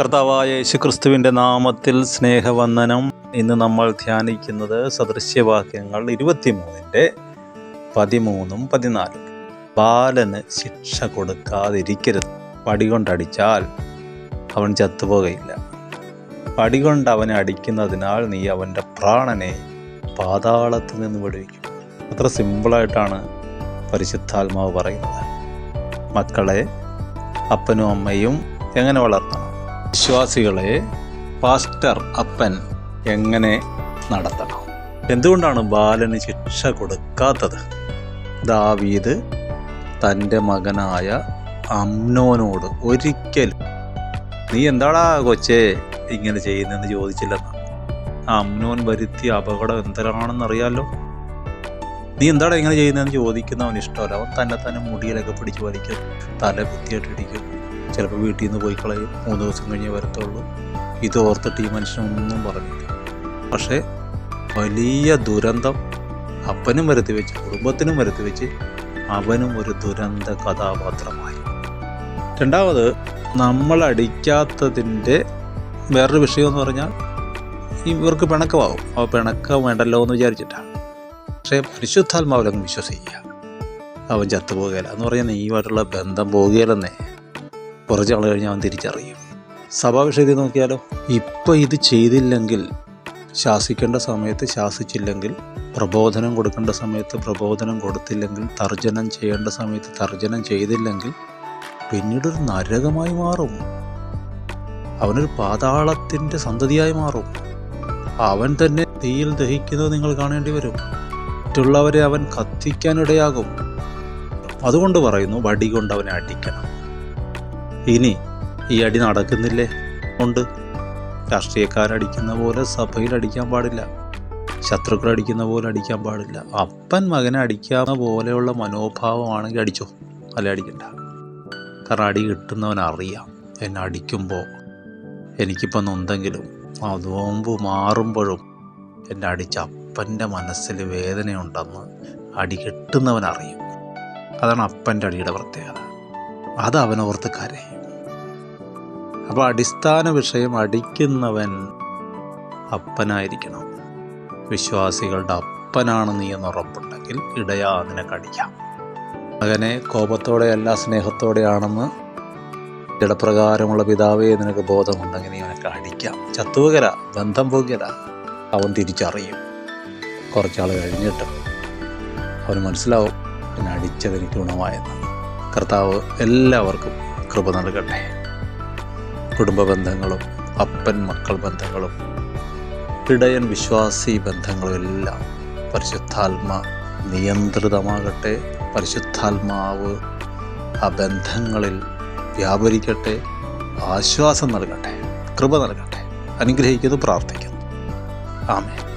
കർത്താവായ യേശുക്രിസ്തുവിന്റെ നാമത്തിൽ സ്നേഹവന്ദനം. ഇന്ന് നമ്മൾ ധ്യാനിക്കുന്നത് സദൃശ്യവാക്യങ്ങൾ ഇരുപത്തിമൂന്നിന്റെ പതിമൂന്നും പതിനാലും. ബാലന് ശിക്ഷ കൊടുക്കാതിരിക്കരുത്. പടികൊണ്ടടിച്ചാൽ അവൻ ചത്തുപോകയില്ല. പടികൊണ്ട് അവനെ അടിക്കുന്നതിനാൽ നീ അവന്റെ പ്രാണനെ പാതാളത്തിൽ നിന്ന് വിടുവിക്കും. അത്ര സിമ്പിളായിട്ടാണ് പരിശുദ്ധാത്മാവ് പറയുന്നത്. മക്കളെ അപ്പനും അമ്മയും എങ്ങനെ വളർത്തണം വിശ്വാസികളെ പാസ്റ്റർ അപ്പൻ എങ്ങനെ നടത്തണം? എന്തുകൊണ്ടാണ് ബാലന് ശിക്ഷ കൊടുക്കാത്തത്? ദാവീദ് തന്റെ മകനായ അമ്നോനോട് ഒരിക്കലും നീ എന്താടാ കൊച്ചേ ഇങ്ങനെ ചെയ്യുന്നതെന്ന് ചോദിച്ചില്ലെന്ന്? ആ അമ്നോൻ വരുത്തിയ അപകടം എന്തരാണെന്ന് അറിയാലോ നീ എന്താടാ ഇങ്ങനെ ചെയ്യുന്നതെന്ന് ചോദിക്കുന്നവൻ ഇഷ്ടമല്ല. അവൻ തന്നെ തന്നെ മുടിയിലൊക്കെ പിടിച്ച് വലിക്കും തല കുത്തിയിട്ട് ഇടിക്കും. ചിലപ്പോൾ വീട്ടിൽ നിന്ന് പോയി കളയും. മൂന്ന് ദിവസം കഴിഞ്ഞേ വരത്തുള്ളൂ. ഇത് ഓർത്തിട്ട് ഈ മനുഷ്യനൊന്നും പറഞ്ഞില്ല. പക്ഷേ വലിയ ദുരന്തം അപ്പനും വരുത്തി വെച്ച് കുടുംബത്തിനും വരുത്തി വെച്ച് അവനും ഒരു ദുരന്ത കഥാപാത്രമായി. രണ്ടാമത് നമ്മൾ അടിക്കാത്തതിന്റെ വേറൊരു വിഷയം എന്ന് പറഞ്ഞാൽ ഇവർക്ക് പിണക്കമാവും. അവ പിണക്കം വേണ്ടല്ലോ എന്ന് വിചാരിച്ചിട്ടാണ്. പക്ഷേ പരിശുദ്ധാത്മാവിലങ്ങ് വിശ്വസിക്കുക. അവൻ ചത്തുപോകുകയില്ല. എന്ന് പറഞ്ഞാൽ നീയുമായിട്ടുള്ള ബന്ധം പോകുകയില്ലെന്നേ. കുറച്ച് നാൾ കഴിഞ്ഞ് അവൻ തിരിച്ചറിയും. സഭാ വിഷയത്തിൽ നോക്കിയാലോ? ഇപ്പം ഇത് ചെയ്തില്ലെങ്കിൽ ശാസിക്കേണ്ട സമയത്ത് ശാസിച്ചില്ലെങ്കിൽ പ്രബോധനം കൊടുക്കേണ്ട സമയത്ത് പ്രബോധനം കൊടുത്തില്ലെങ്കിൽ തർജനം ചെയ്യേണ്ട സമയത്ത് തർജനം ചെയ്തില്ലെങ്കിൽ പിന്നീടൊരു നരകമായി മാറും. അവനൊരു പാതാളത്തിന്റെ സന്തതിയായി മാറും. അവൻ തന്നെ തീയിൽ ദഹിക്കുന്നത് നിങ്ങൾ കാണേണ്ടി വരും. മറ്റുള്ളവരെ അവൻ കത്തിക്കാനിടയാകും അതുകൊണ്ട് പറയുന്നു വടി കൊണ്ട് അവനെ അടിക്കണം. ഇനി ഈ അടി നടക്കുന്നില്ലേ? ഉണ്ട്. രാഷ്ട്രീയക്കാരടിക്കുന്ന പോലെ സഭയിൽ അടിക്കാൻ പാടില്ല. ശത്രുക്കൾ അടിക്കുന്ന പോലെ അടിക്കാൻ പാടില്ല. അപ്പൻ മകനെ അടിക്കാവുന്ന പോലെയുള്ള മനോഭാവമാണെങ്കിൽ അടിച്ചോ? അല്ല അടിക്കണ്ട. കാരണം അടി കിട്ടുന്നവൻ അറിയാം. എന്നെ അടിക്കുമ്പോൾ എനിക്കിപ്പോൾ നൊന്തെങ്കിലും ആ നോമ്പ് മാറുമ്പോഴും എന്നെ അടിച്ച അപ്പന്റെ മനസ്സിൽ വേദനയുണ്ടെന്ന് അടി കിട്ടുന്നവൻ അറിയും. അതാണ് അപ്പന്റെ അടിയുടെ പ്രത്യേകത. അത് അവനോർത്ത് കരയും. അപ്പോൾ അടിസ്ഥാന വിഷയം അടിക്കുന്നവൻ അപ്പനായിരിക്കണം. വിശ്വാസികളുടെ അപ്പനാണ് നീ എന്ന് ഉറപ്പുണ്ടെങ്കിൽ ഇടയാ നിനക്ക് അടിക്കാം മകനെ കോപത്തോടെയല്ല സ്നേഹത്തോടെയാണെന്ന് ഇടപ്രകാരമുള്ള പിതാവേ നിനക്ക് ബോധമുണ്ടെങ്കിൽ നീ അവനൊക്കെ അടിക്കാം ചത്തുവകര ബന്ധം പോകുകര അവൻ തിരിച്ചറിയും. കുറച്ചാൾ കഴിഞ്ഞിട്ട് അവന് മനസ്സിലാവും എന്നെ അടിച്ചത് എനിക്ക് ഗുണമായെന്ന്. കർത്താവ് എല്ലാവർക്കും കൃപ നൽകട്ടെ. കുടുംബ ബന്ധങ്ങളും അപ്പൻ മക്കൾ ബന്ധങ്ങളും ഇടയൻ വിശ്വാസി ബന്ധങ്ങളും എല്ലാം പരിശുദ്ധാത്മ നിയന്ത്രിതമാകട്ടെ. പരിശുദ്ധാത്മാവ് ആ ബന്ധങ്ങളിൽ വ്യാപരിക്കട്ടെ ആശ്വാസം നൽകട്ടെ കൃപ നൽകട്ടെ. അനുഗ്രഹിക്കുന്നു പ്രാർത്ഥിക്കുന്നു. ആമേ